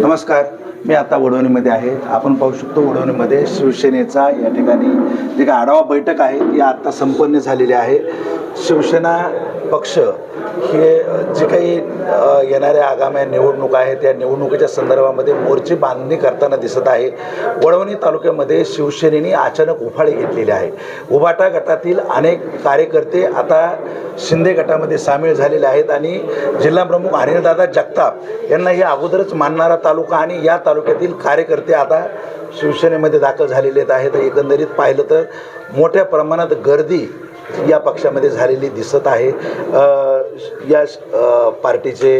नमस्कार मी आता वडवणीमध्ये आहे. आपण पाहू शकतो वडवणीमध्ये शिवसेनेचा या ठिकाणी जे काही आढावा बैठक आहे ती आत्ता संपन्न झालेली आहे. शिवसेना पक्ष हे जे काही येणाऱ्या आगाम्या निवडणूक आहेत त्या निवडणुकीच्या संदर्भामध्ये मोर्चे बांधणी करताना दिसत आहे. वडवणी तालुक्यामध्ये शिवसेनेने अचानक उफाळी घेतलेली आहे उभाटा गटातील अनेक कार्यकर्ते आता शिंदे गटामध्ये सामील झालेले आहेत आणि जिल्हाप्रमुख अनिलदादा जगताप यांना हे अगोदरच मानणारा तालुका आणि या तालुक्यातील कार्यकर्ते आता शिवसेनेमध्ये दाखल झालेले आहेत. एकंदरीत पाहिलं तर मोठ्या प्रमाणात गर्दी या पक्षामध्ये झालेली दिसत आहे. या पार्टीचे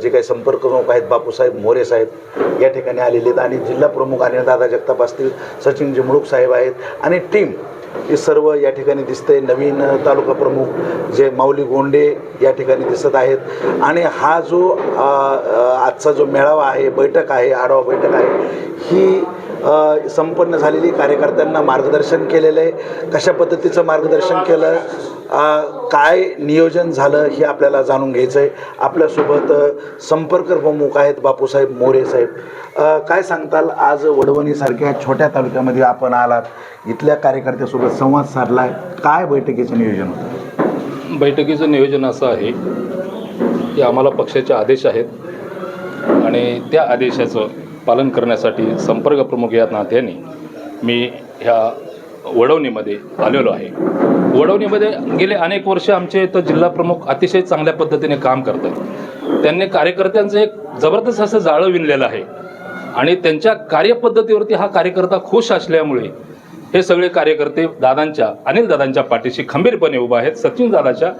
जे काही संपर्क प्रमुख आहेत बापूसाहेब मोरे साहेब या ठिकाणी आलेले आहेत आणि जिल्हा प्रमुख अनिलदादा जगताप असतील सचिन जिमळूक साहेब आहेत आणि टीम हे सर्व या ठिकाणी दिसते नवीन तालुका प्रमुख जे माऊली गोंडे या ठिकाणी दिसत आहेत. आणि हा जो आजचा जो मेळावा आहे बैठक आहे आढावा बैठक आहे ही संपन्न झालेली कार्यकर्त्यांना मार्गदर्शन केलेलं आहे. कशा पद्धतीचं मार्गदर्शन केलं? काय नियोजन झालं हे आपल्याला जाणून घ्यायचं आहे. आपल्यासोबत संपर्क प्रमुख आहेत बापूसाहेब मोरे साहेब. काय सांगताल? आज वडवणीसारख्या छोट्या तालुक्यामध्ये आपण आलात. इथल्या कार्यकर्त्यासोबत संवाद साधलाय. काय बैठकीचं नियोजन होतं? बैठकीचं नियोजन असं आहे की आम्हाला पक्षाचे आदेश आहेत. आणि त्या आदेशाचं पालन करण्यासाठी संपर्क प्रमुख या नात्याने मी ह्या वडवणीमध्ये आलेलो आहे. वडवणीमध्ये गेले अनेक वर्ष आमचे इथं जिल्हा प्रमुख अतिशय चांगल्या पद्धतीने काम करतात. त्यांनी कार्यकर्त्यांचं एक जबरदस्त असं जाळं विणलेलं आहे. आणि त्यांच्या कार्यपद्धतीवरती हा कार्यकर्ता खुश असल्यामुळे हे सगळे कार्यकर्ते दादांच्या अनिल दादांच्या पाठीशी खंबीरपणे उभा आहेत सचिन दादाच्या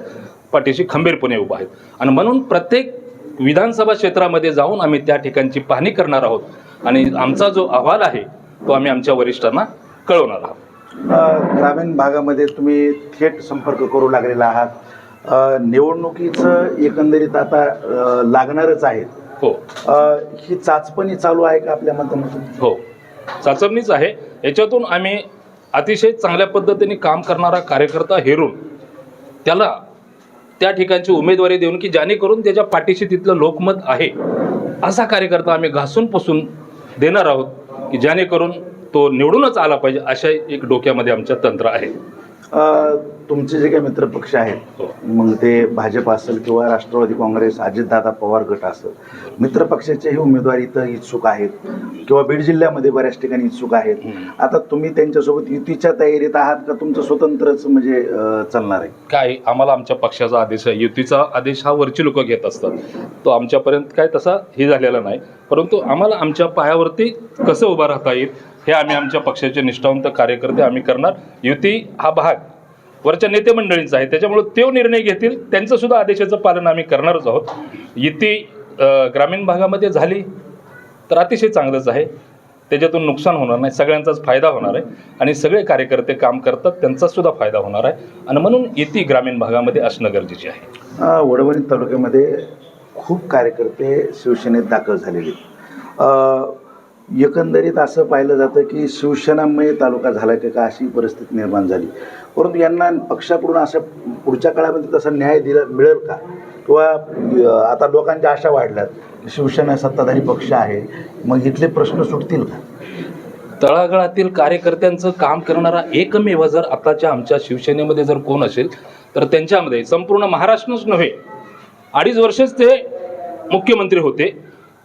पाठीशी खंबीरपणे उभा आहेत. आणि म्हणून प्रत्येक विधानसभा क्षेत्रामध्ये जाऊन आम्ही त्या ठिकाणची पाहणी करणार आहोत. आणि आमचा जो अहवाल आहे तो आम्ही आमच्या वरिष्ठांना कळवणार आहोत. ग्रामीण भागामध्ये तुम्ही थेट संपर्क करू लागलेला आहात. निवडणुकीचं एकंदरीत आता लागणारच आहेत हो. ही चाचपणी चालू आहे का आपल्या माध्यमातून? हो. चाचणीच आहे. याच्यातून आम्ही अतिशय चांगल्या पद्धतीने काम करणारा कार्यकर्ता हेरून त्याला त्या ठिकाणची उमेदवारी देऊन की जेणेकरून त्याच्या पाठीशी तिथलं लोकमत आहे असा कार्यकर्ता आम्ही घासून पुसून देणार आहोत की जेणेकरून तो निवडूनच आला पाहिजे अशा एक डोक्यामध्ये आमच्या तंत्र आहे. तुमचे जे काही मित्रपक्ष आहेत हो. मग ते भाजप असेल किंवा राष्ट्रवादी काँग्रेस अजितदादा पवार गट असेल मित्रपक्षाचेही उमेदवार इथं इच्छुक आहेत किंवा बीड जिल्ह्यामध्ये बऱ्याच ठिकाणी इच्छुक आहेत. आता तुम्ही त्यांच्यासोबत युतीच्या तयारीत आहात का? तुमचं स्वतंत्रच म्हणजे चालणार आहे? काय आम्हाला आमच्या पक्षाचा आदेश आहे. युतीचा आदेश हा वरची लोक घेत असतात. तो आमच्यापर्यंत काय तसा हे झालेला नाही. परंतु आम्हाला आमच्या पायावरती कसं उभं राहता येईल? हे आम्ही आमच्या पक्षाचे निष्ठावंत कार्यकर्ते आम्ही करणार. युती हा भाग वरच्या नेते मंडळींचा आहे. त्याच्यामुळे तो निर्णय घेतील त्यांचं सुद्धा आदेशाचं पालन आम्ही करणारच आहोत. युती ग्रामीण भागामध्ये झाली तर अतिशय चांगलंच आहे. त्याच्यातून नुकसान होणार नाही. सगळ्यांचाच फायदा होणार आहे. आणि सगळे कार्यकर्ते काम करतात त्यांचा सुद्धा फायदा होणार आहे. आणि म्हणून येती ग्रामीण भागामध्ये असणं गरजेचे आहे. वडवणी तालुक्यामध्ये खूप कार्यकर्ते शिवसेनेत दाखल झालेले आहेत. एकंदरीत असं पाहिलं जातं की शिवसेनामय तालुका झाला की का अशी परिस्थिती निर्माण झाली. परंतु यांना पक्षाकडून असं पुढच्या काळामध्ये तसा न्याय दिला मिळेल का? किंवा आता लोकांच्या आशा वाढल्यात की शिवसेना सत्ताधारी पक्ष आहे मग इथले प्रश्न सुटतील का? तळागाळातील कार्यकर्त्यांचं काम करणारा एकमेव जर आताच्या आमच्या शिवसेनेमध्ये जर कोण असेल तर त्यांच्यामध्ये संपूर्ण महाराष्ट्रच नव्हे अडीच वर्षच ते मुख्यमंत्री होते.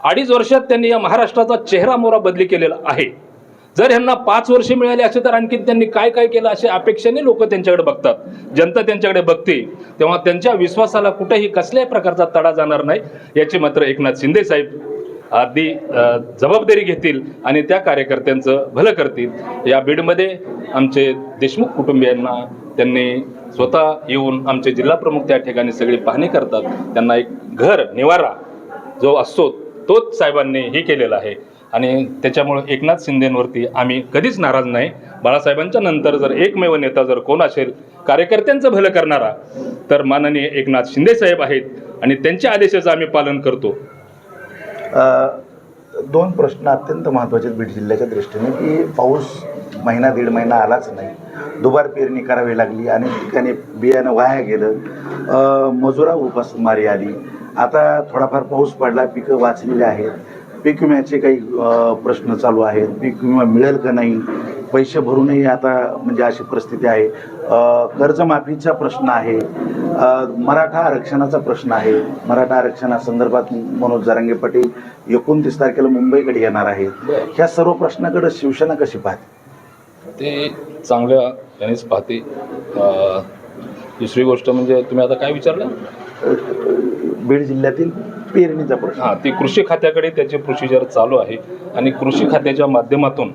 अडीच वर्षात त्यांनी या महाराष्ट्राचा चेहरा मोरा बदली केलेला आहे. जर ह्यांना पाच वर्षे मिळाली असे तर आणखी त्यांनी काय काय केलं असे अपेक्षेने लोक त्यांच्याकडे बघतात. जनता त्यांच्याकडे बघते. तेव्हा त्यांच्या विश्वासाला कुठेही कसल्याही प्रकारचा तडा जाणार नाही. याची मात्र एकनाथ शिंदे साहेब आधी जबाबदारी घेतील आणि त्या कार्यकर्त्यांचं भलं करतील. या बीडमध्ये आमचे देशमुख कुटुंबियांना त्यांनी स्वतः येऊन आमचे जिल्हाप्रमुख त्या ठिकाणी सगळी पाहणी करतात. त्यांना एक घर निवारा जो असतो तोच साहेबांनी हे केलेला आहे. आणि त्याच्यामुळं एकनाथ शिंदेंवरती आम्ही कधीच नाराज नाही. बाळासाहेबांच्या नंतर जर एकमेव नेता जर कोण असेल कार्यकर्त्यांचं भलं करणारा तर माननीय एकनाथ शिंदे साहेब आहेत आणि त्यांच्या आदेशाचं आम्ही पालन करतो. दोन प्रश्न अत्यंत महत्त्वाचे आहेत बीड जिल्ह्याच्या दृष्टीने की पाऊस महिना दीड महिना आलाच नाही. दुबार पेरणी करावी लागली. अनेक ठिकाणी बियाणं वाया गेलं. मजुरा उपासमारी आली. आता थोडाफार पाऊस पडला पिकं वाचलेली आहेत. पीक विम्याचे काही प्रश्न चालू आहेत. पीक विमा मिळेल का नाही? पैसे भरूनही आता म्हणजे अशी परिस्थिती आहे. कर्जमाफीचा प्रश्न आहे. मराठा आरक्षणाचा प्रश्न आहे. मराठा आरक्षणासंदर्भात मनोज जरांगे पाटील एकोणतीस तारखेला मुंबईकडे येणार आहेत. ह्या सर्व प्रश्नाकडे शिवसेना कशी पाहते? ते चांगल्या यानेच पाहते. दुसरी गोष्ट म्हणजे तुम्ही आता काय विचारलं? बीड जिल्ह्यातील पेरणीचा प्रश्न. हां ती कृषी खात्याकडे त्याचे प्रोसिजर चालू आहे. आणि कृषी खात्याच्या माध्यमातून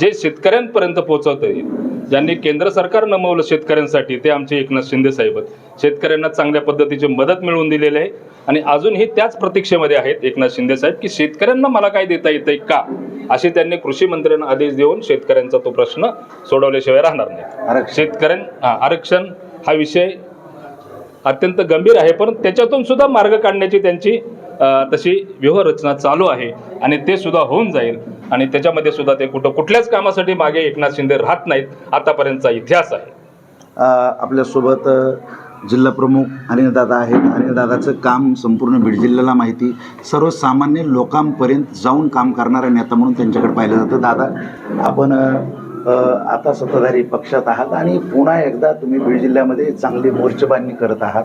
जे शेतकऱ्यांपर्यंत पोहोचवता येईल ज्यांनी केंद्र सरकार नमवलं शेतकऱ्यांसाठी ते आमचे एकनाथ शिंदे साहेब आहेत. शेतकऱ्यांना चांगल्या पद्धतीची मदत मिळवून दिलेली आहे. आणि अजूनही त्याच प्रतीक्षेमध्ये आहेत एकनाथ शिंदे साहेब की शेतकऱ्यांना मला काय देता येतंय का? असे त्यांनी कृषी मंत्र्यांना आदेश देऊन शेतकऱ्यांचा तो प्रश्न सोडवल्याशिवाय राहणार नाही. आरक्षण. शेतकऱ्यां आरक्षण हा विषय अत्यंत गंभीर आहे पण त्याच्यातून सुद्धा मार्ग काढण्याची त्यांची तशी व्यूहरचना चालू आहे आणि ते सुद्धा होऊन जाईल. आणि त्याच्यामध्ये सुद्धा ते कुठं कुठल्याच कामासाठी मागे एकनाथ शिंदे राहत नाहीत आतापर्यंतचा इतिहास आहे. आपल्यासोबत जिल्हा प्रमुख अनिलदादा आहेत. अनिलदादाचं काम संपूर्ण बीड जिल्ह्याला माहिती सर्वसामान्य लोकांपर्यंत जाऊन काम करणारा नेता म्हणून त्यांच्याकडे पाहिलं जातं. दादा आपण आता सत्ताधारी पक्षात आहात आणि पुन्हा एकदा तुम्ही बीड जिल्ह्यामध्ये चांगली मोर्चेबांधणी करत आहात.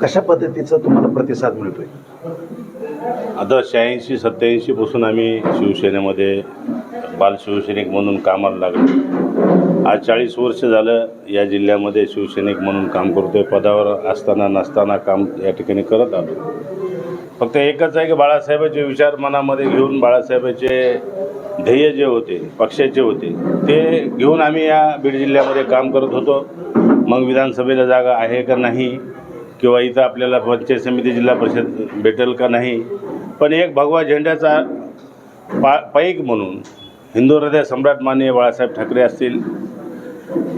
कशा पद्धतीचा तुम्हाला प्रतिसाद मिळतोय? आता शहाऐंशी सत्याऐंशी पासून आम्ही शिवसेनेमध्ये बालशिवसैनिक म्हणून कामाला लागलो. आज चाळीस वर्ष झालं या जिल्ह्यामध्ये शिवसैनिक म्हणून काम करतोय. पदावर असताना नसताना काम या ठिकाणी करत आलो. फक्त एकच आहे की बाळासाहेबांचे विचार मनामध्ये घेऊन बाळासाहेबांचे ध्येय जे होते पक्षाचे होते ते घेऊन आम्ही या बीड जिल्ह्यामध्ये काम करत होतो. मग विधानसभेला जागा आहे का नाही किंवा इथं आपल्याला पंचायत समिती जिल्हा परिषद भेटेल का नाही पण एक भगवा झेंड्याचा पा पाईक म्हणून हिंदू हृदय सम्राट माने बाळासाहेब ठाकरे असतील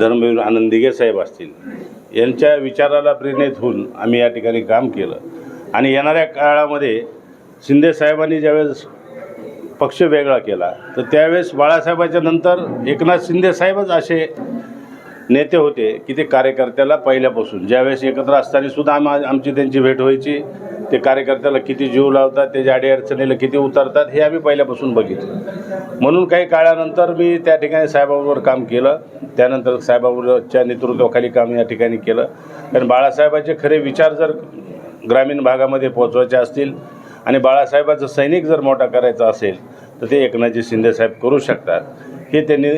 धर्मवीर आनंद दिघे साहेब असतील यांच्या विचाराला प्रेरित होऊन आम्ही या ठिकाणी काम केलं. आणि येणाऱ्या काळामध्ये शिंदे साहेबांनी ज्यावेळेस पक्ष वेगळा केला. तर त्यावेळेस बाळासाहेबाच्या नंतर एकनाथ शिंदे साहेबच असे नेते होते की ते कार्यकर्त्याला पहिल्यापासून. ज्यावेळेस एकत्र असताना सुद्धा आम आमची त्यांची भेट व्हायची. ते कार्यकर्त्याला किती जीव लावतात त्याच्या अडीअडचणीला किती उतरतात हे आम्ही पहिल्यापासून बघितलं. म्हणून काही काळानंतर मी त्या ठिकाणी साहेबाबरोबर काम केलं. त्यानंतर साहेबाबरोबरच्या नेतृत्वाखाली काम या ठिकाणी केलं. कारण बाळासाहेबाचे खरे विचार जर ग्रामीण भागामध्ये पोचवायचे असतील आणि बाळासाहेबाचं सैनिक जर मोठा करायचा असेल तर ते एकनाथजी शिंदेसाहेब करू शकतात. हे त्यांनी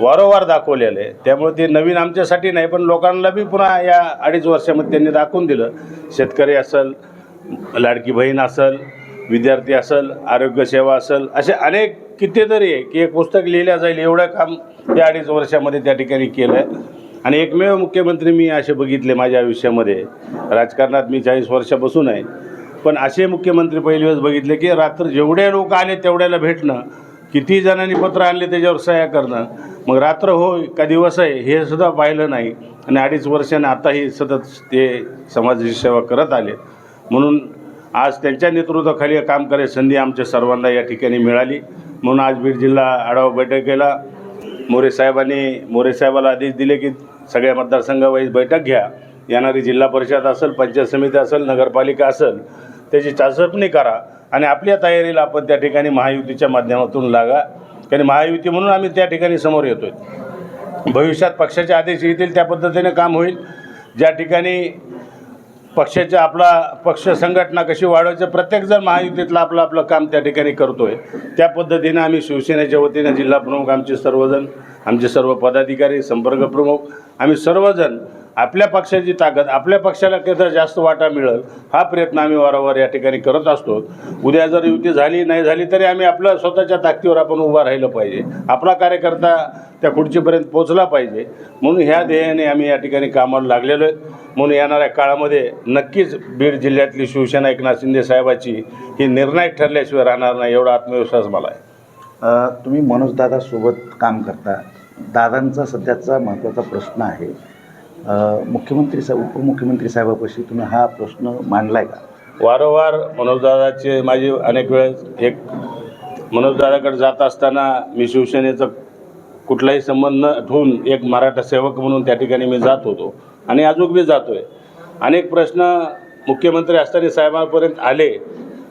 वारंवार दाखवलेलं आहे. त्यामुळे ते नवीन आमच्यासाठी नाही पण लोकांना बी पुन्हा या अडीच वर्षामध्ये त्यांनी दाखवून दिलं. शेतकरी असेल लाडकी बहीण असेल विद्यार्थी असेल आरोग्यसेवा असेल असे अनेक कितीतरी आहे की एक पुस्तक लिहिल्या जाईल एवढं काम या अडीच वर्षामध्ये त्या ठिकाणी केलं आहे आणि एकमेव मुख्यमंत्री मी असे बघितले माझ्या आयुष्यामध्ये. राजकारणात मी चाळीस वर्षापासून आहे. पण असे मुख्यमंत्री पहिले वेळेस बघितले की रात्र जेवढे लोक आले तेवढ्याला भेटणं किती जणांनी पत्र आणले त्याच्यावर सह्या करणं मग रात्र होय का दिवस आहे हे सुद्धा पाहिलं नाही. आणि अडीच वर्षाने आताही सतत ते समाजाची सेवा करत आले. म्हणून आज त्यांच्या नेतृत्वाखाली काम करायची संधी आमच्या सर्वांना या ठिकाणी मिळाली. म्हणून आज बीड जिल्हा आढावा बैठकीला मोरे साहेबांनी मोरे साहेबाला आदेश दिले की सगळ्या मतदारसंघावाईज बैठक घ्या. येणारी जिल्हा परिषद असेल पंचायत समिती असेल नगरपालिका असेल त्याची चाचपणी करा आणि आपल्या तयारीला आपण त्या ठिकाणी महायुतीच्या माध्यमातून लागा. कारण महायुती म्हणून आम्ही त्या ठिकाणी समोर येतोय. भविष्यात पक्षाचे आदेश येतील त्या पद्धतीने काम होईल. ज्या ठिकाणी पक्षाच्या आपला पक्ष संघटना कशी वाढवायचं प्रत्येकजण महायुतीतलं आपलं आपलं काम त्या ठिकाणी करतो आहे त्या पद्धतीनं आम्ही शिवसेनेच्या वतीनं जिल्हा प्रमुख आमचे सर्वजण आमचे सर्व पदाधिकारी संपर्क प्रमुख आम्ही सर्वजण आपल्या पक्षाची ताकद आपल्या पक्षाला कसं जास्त वाटा मिळेल हा प्रयत्न आम्ही वारंवार या ठिकाणी करत असतो. उद्या जर युती झाली नाही झाली तरी आम्ही आपल्या स्वतःच्या ताकदीवर आपण उभा राहिलं पाहिजे. आपला कार्यकर्ता त्या खुर्चीपर्यंत पोचला पाहिजे. म्हणून ह्या ध्येयाने आम्ही या ठिकाणी कामाला लागलेलो आहे. म्हणून येणाऱ्या काळामध्ये नक्कीच बीड जिल्ह्यातली शिवसेना एकनाथ शिंदे साहेबाची ही निर्णायक ठरल्याशिवाय राहणार नाही एवढा आत्मविश्वास मला आहे. तुम्ही मनोजदादासोबत काम करता. दादांचा सध्याचा महत्त्वाचा प्रश्न आहे. मुख्यमंत्री साहेब उपमुख्यमंत्री साहेबापाशी तुम्ही हा प्रश्न मांडलाय का? वारंवार मनोजदादाचे माझी अनेक वेळेस एक मनोजदादाकडे जात असताना मी शिवसेनेचं कुठलाही संबंध न ठेवून एक मराठा सेवक म्हणून त्या ठिकाणी मी जात होतो आणि अजून मी जातो आहे अनेक प्रश्न मुख्यमंत्री असताना साहेबांपर्यंत आले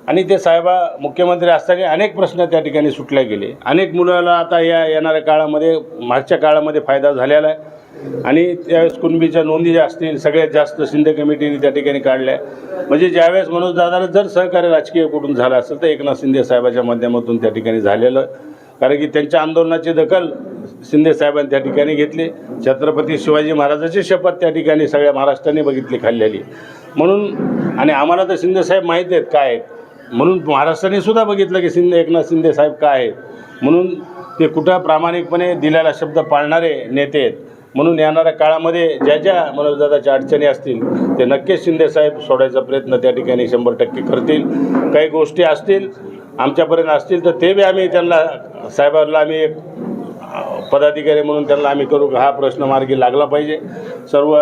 आणि ते साहेबा मुख्यमंत्री असताना अनेक प्रश्न त्या ठिकाणी सुटले गेले. अनेक मुलाला आता या येणाऱ्या काळामध्ये मागच्या काळामध्ये फायदा झालेला आहे. आणि त्यावेळेस कुणबीच्या नोंदी ज्या असतील सगळ्यात जास्त शिंदे कमिटीने त्या ठिकाणी काढल्या. म्हणजे ज्यावेळेस मनोज दादाला जर सहकार्य राजकीय कुठून झालं असेल तर एकनाथ शिंदे साहेबाच्या माध्यमातून त्या ठिकाणी झालेलं. कारण की त्यांच्या आंदोलनाची दखल शिंदे साहेबांनी त्या ठिकाणी घेतली. छत्रपती शिवाजी महाराजाची शपथ त्या ठिकाणी सगळ्या महाराष्ट्राने बघितली खाल्लेली. म्हणून आणि आम्हाला तर शिंदे साहेब माहीत आहेत काय आहेत. म्हणून महाराष्ट्राने सुद्धा बघितलं की शिंदे एकनाथ शिंदे साहेब काय आहेत. म्हणून ते कुठं प्रामाणिकपणे दिलेला शब्द पाळणारे नेते आहेत. म्हणून येणाऱ्या काळामध्ये ज्या ज्या मनोजदादाच्या अडचणी असतील ते नक्कीच शिंदेसाहेब सोडायचा प्रयत्न त्या ठिकाणी शंभर टक्के करतील. काही गोष्टी असतील आमच्यापर्यंत असतील तर ते बी आम्ही त्यांना साहेबांना आम्ही एक पदाधिकारी म्हणून त्यांना आम्ही करू. हा प्रश्न मार्गी लागला पाहिजे. सर्व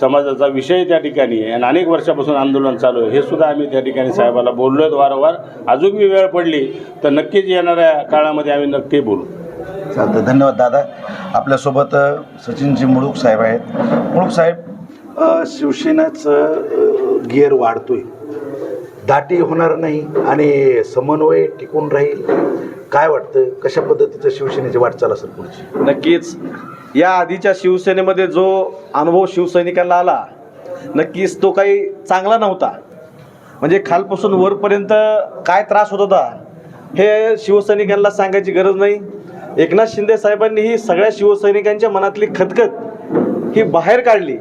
समाजाचा विषय त्या ठिकाणी आहे. आणि अनेक वर्षापासून आंदोलन चालू आहे. हे सुद्धा आम्ही त्या ठिकाणी साहेबाला बोललो आहेत वारंवार अजून मी वेळ पडली तर नक्कीच येणाऱ्या काळामध्ये आम्ही नक्की बोलू. चालतं धन्यवाद दादा. आपल्यासोबत सचिनजी मुळूक साहेब आहेत. मुळूक साहेब शिवसेनाचं गिअर वाढतोय. दाटी होणार नाही आणि समन्वय टिकून राहील. काय वाटतं कशा पद्धतीचं शिवसेनेची वाटचाल असेल पुढची? नक्कीच. या आधीच्या शिवसेनेमध्ये जो अनुभव शिवसैनिकांना आला नक्कीच तो काही चांगला नव्हता. म्हणजे खालपासून वरपर्यंत काय त्रास होत होता हे शिवसैनिकांना सांगायची गरज नाही. एकनाथ शिंदे साहेबांनी ही सगळ्या शिवसैनिकांच्या मनातली खतखत ही बाहेर काढली.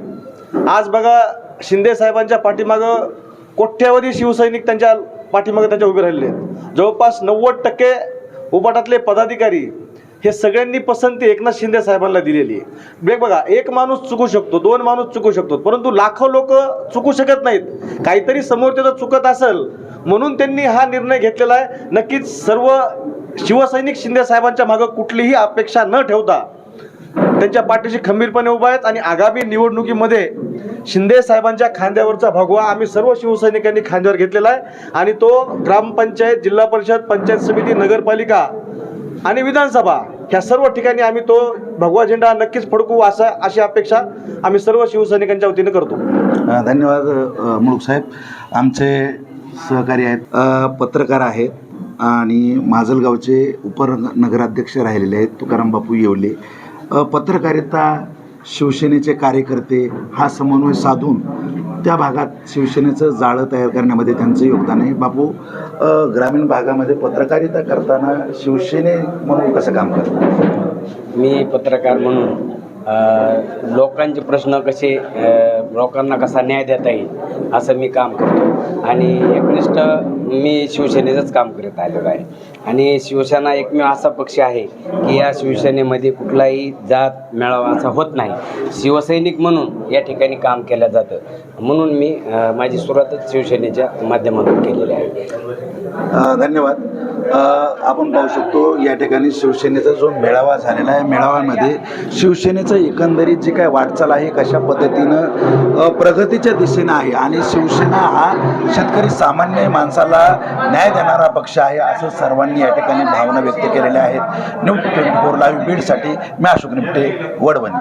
आज बघा शिंदे साहेबांच्या पाठीमागं कोट्यावधी शिवसैनिक त्यांच्या पाठीमागं त्यांच्या उभे राहिले आहेत. जवळपास नव्वद टक्के उपाटातले पदाधिकारी हे सगळ्यांनी पसंती एकनाथ शिंदे साहेबांना दिलेली आहे. बेग बघा एक माणूस चुकू शकतो दोन माणूस चुकू शकतो परंतु लाखो लोक चुकू शकत नाहीत. काहीतरी समोर त्याचं चुकत असेल म्हणून त्यांनी हा निर्णय घेतलेला आहे. नक्कीच सर्व शिवसैनिक शिंदे साहेबांच्या मागे कुठलीही अपेक्षा न ठेवता त्यांच्या पाठीशी खंबीरपणे उभा आहेत आणि आगामी निवडणुकीमध्ये शिंदे साहेबांच्या खांद्यावरचा भगवा आम्ही सर्व शिवसैनिकांनी खांद्यावर घेतलेला आहे. आणि तो ग्रामपंचायत जिल्हा परिषद पंचायत समिती नगरपालिका आणि विधानसभा ह्या सर्व ठिकाणी आम्ही तो भगवा झेंडा नक्कीच फडकू असा अशी अपेक्षा आम्ही सर्व शिवसैनिकांच्या वतीने करतो. धन्यवाद मुळूक साहेब. आमचे सहकारी आहेत. पत्रकार आहेत. आणि माजलगावचे उपनगराध्यक्ष राहिलेले आहेत तुकाराम बापू येवले पत्रकारिता शिवसेनेचे कार्यकर्ते हा समन्वय साधून त्या भागात शिवसेनेचं जाळं तयार करण्यामध्ये त्यांचं योगदान आहे. बापू ग्रामीण भागामध्ये पत्रकारिता करताना शिवसेने म्हणून कसं काम करतात मी पत्रकार म्हणून लोकांचे प्रश्न कसे लोकांना कसा न्याय देता येईल? असं मी काम करतो. आणि एकनिष्ठ मी शिवसेनेचंच काम करत आलेलो आहे. आणि शिवसेना एकमेव असा पक्ष आहे की या शिवसेनेमध्ये कुठलाही जात मेळावा असा होत नाही. शिवसैनिक म्हणून या ठिकाणी काम केलं जातं. म्हणून मी माझी सुरुवातच शिवसेनेच्या माध्यमातून केलेली आहे. धन्यवाद. आपण पाहू शकतो या ठिकाणी शिवसेनेचा जो मेळावा झालेला आहे मेळाव्यामध्ये शिवसेनेचं एकंदरीत जी काय वाटचाल आहे कशा पद्धतीनं प्रगतीच्या दिशेनं आहे आणि शिवसेना हा शेतकरी सामान्य माणसाला न्याय देणारा पक्ष आहे असं सर्वांनी या ठिकाणी भावना व्यक्त केलेल्या आहेत. न्यूज ट्वेंटी फोर लाईव्ह बीडसाठी मी अशोक निपटे वडवणी.